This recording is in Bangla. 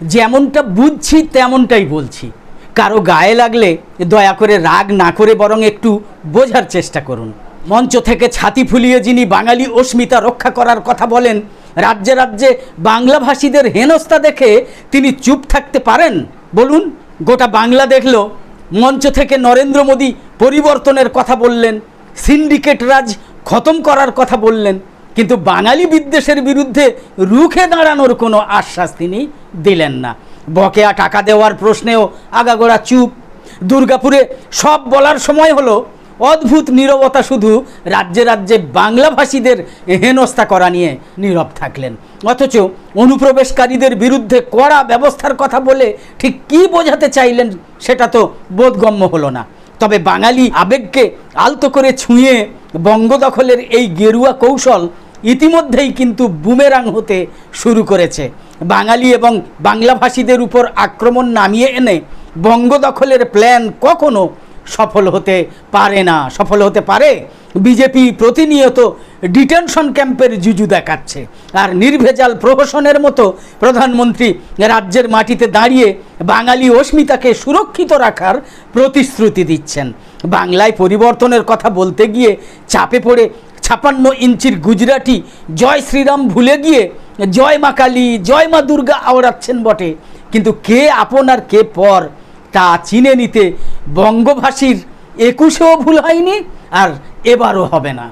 যেমনটা বুঝছি, তেমনটাই বলছি। কারও গায়ে লাগলে দয়া করে রাগ না করে বরং একটু বোঝার চেষ্টা করুন। মঞ্চ থেকে ছাতি ফুলিয়ে যিনি বাঙালি অস্মিতা রক্ষা করার কথা বলেন, রাজ্যে রাজ্যে বাংলাভাষীদের হেনস্থা দেখে তিনি চুপ থাকতে পারেন? বলুন, গোটা বাংলা দেখল, মঞ্চ থেকে নরেন্দ্র মোদী পরিবর্তনের কথা বললেন, সিন্ডিকেট রাজ খতম করার কথা বললেন, কিন্তু বাঙালি বিদ্বেষের বিরুদ্ধে রুখে দাঁড়ানোর কোনো আশ্বাস তিনি দিলেন না। বকেয়া টাকা দেওয়ার প্রশ্নেও আগাগোড়া চুপ। দুর্গাপুরে সব বলার সময় হলো, অদ্ভুত নীরবতা শুধু রাজ্যে রাজ্যে বাংলাভাষীদের হেনস্থা করা নিয়ে নীরব থাকলেন। অথচ অনুপ্রবেশকারীদের বিরুদ্ধে কড়া ব্যবস্থার কথা বলে ঠিক কী বোঝাতে চাইলেন সেটা তো বোধগম্য হলো না। তবে বাঙালি আবেগকে আলতো করে ছুঁয়ে বঙ্গদখলের এই গেরুয়া কৌশল ইতিমধ্যেই কিন্তু বুমেরাং হতে শুরু করেছে। বাঙালি এবং বাংলাভাষীদের উপর আক্রমণ নামিয়ে এনে বঙ্গদখলের প্ল্যান কখনো সফল হতে পারে না। সফল হতে পারে? বিজেপি প্রতিনিয়ত ডিটেনশন ক্যাম্পের জুজু দেখাচ্ছে। আর নির্ভেজাল প্রহসনের মতো প্রধানমন্ত্রী রাজ্যের মাটিতে দাঁড়িয়ে বাঙালি অস্মিতাকে সুরক্ষিত রাখার প্রতিশ্রুতি দিচ্ছেন। বাংলায় পরিবর্তনের কথা বলতে গিয়ে চাপে পড়ে ছাপান্ন ইঞ্চির গুজরাটি জয় শ্রীরাম ভুলে গিয়ে জয় মা কালী, জয় মা দুর্গা আওড়াচ্ছেন বটে। কিন্তু কে আপন আর কে পর, তা চিনে নিতে বঙ্গভাষীর একুশেও ভুল হয়নি আর এবারও হবে না।